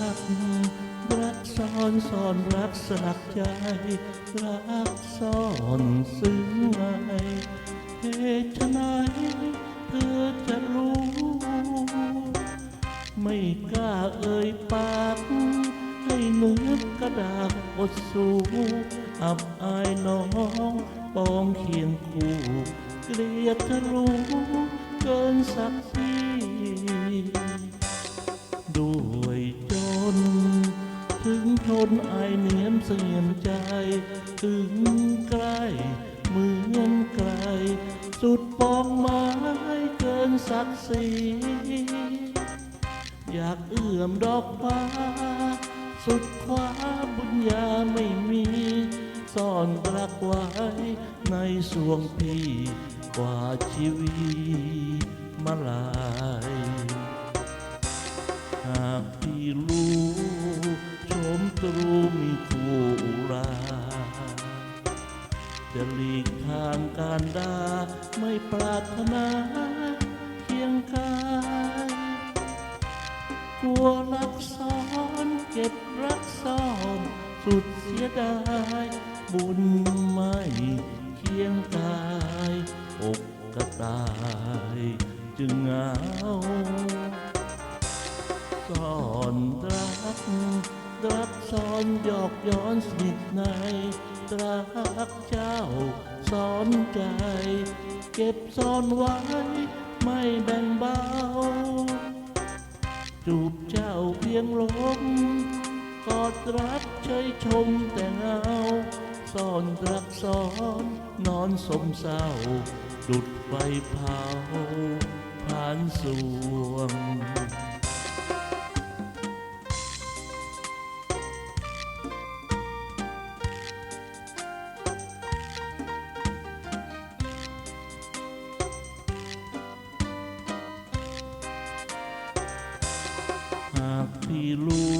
รักรักซ่อนซ่อนรักสลักใจ รักซ่อนซึ้งไว้เหตุไฉนเธอจะรู้ ไม่กล้าเอ่ยปากให้เนื้อกระดาษอดสูอับอายน้องปองเคียงคู่ เกลียดทะรู้เกินสักที ถึงทนอเหนียมเสียมใจ ถึงใกล้เหมือนไกล สุดปองไม้เกินศักดิ์ศรีอยากเอื้อมดอกฟ้า สุดคว้าบุญญาไม่มีซ่อนรักไว้ในสวงพี่กว่าชีวิตมาลา คู่ราจะหลีกทางการดาไม่ปรารถนาเคียงกายกลัวรักซ้อนเก็บรักซ่อนสุดเสียดายบุญไม่เคียงกายอกกระตายจึงเหงาซ่อนรัก รักซ่อนหยอกย้อนสนิทในรักเจ้าซ่อนใจ เก็บซ่อนไว้ ไม่แบ่งเบา จูบเจ้าเพียงลมกอดรักเฉยชมแต่เงาซ่อนรักซ้อนนอนสมเศร้า ดุดไฟเผาผ่านสวง พี่รู้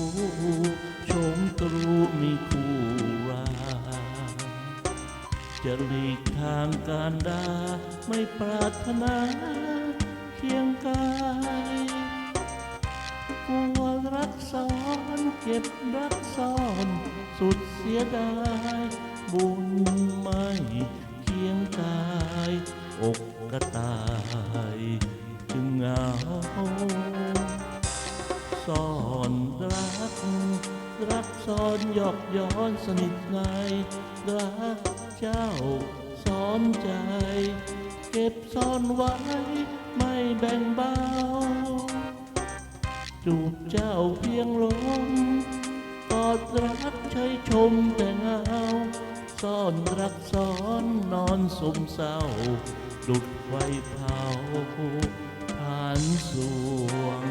ชมตรูมีคู่ราจะหลีกทางการดาไม่ปรารถนาเคียงกายกลัวรักซ้อนเก็บรักซ่อนสุดเสียดายบุญไม่เคียงกายอกกระตายจึงเหงา ซ่อนรัก รักซ่อนหยอกย้อนสนิทในรักเจ้าซ่อนใจ เก็บซ่อนไว้ไม่แบ่งเบา จูบเจ้าเพียงลมกอดรักใช้ชมแต่เงาซ่อนรักซ้อนนอนสมเศร้า ดุดไฟเผาผ่านสวง